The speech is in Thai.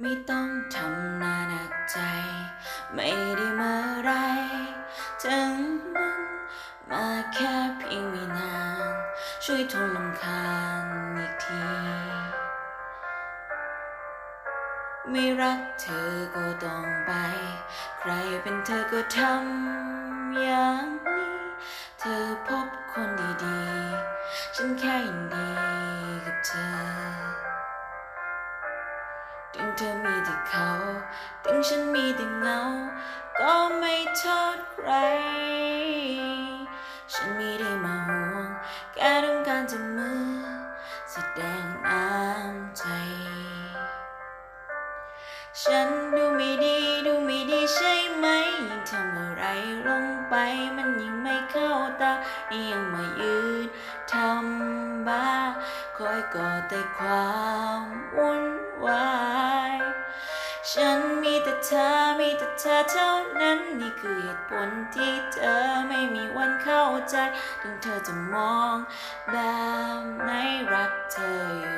ไม่ต้องทำนาหนักใจ ไม่ได้เมื่อไร ถึงมันมาแค่เพียงไม่นาน ช่วยทนลำคาญอีกที ไม่รักเธอก็ต้องไป ใครเป็นเธอก็ทำอย่างนี้ เธอพบคนดีๆ ฉันแค่ยินดี ถึงเธอมีแต่เขา ถึงฉันมีแต่เงา ก็ไม่โทษใคร ฉันไม่ได้มาห่วง แค่ต้องการจะมือ แสดงน้ำใจ ฉันดูไม่ดีดูไม่ดีใช่ไหม ยิ่งทำอะไรลงไปมันยิ่งไม่เข้าตานี่ยังมายืนทำบ้าคอยก่อแต่ความว ฉันมีแต่เธอมีแต่เธอเท่านั้น นี่คือเหตุผลที่เธอไม่มีวันเข้าใจ ถึงเธอจะมองแบบไหนรักเธออยู่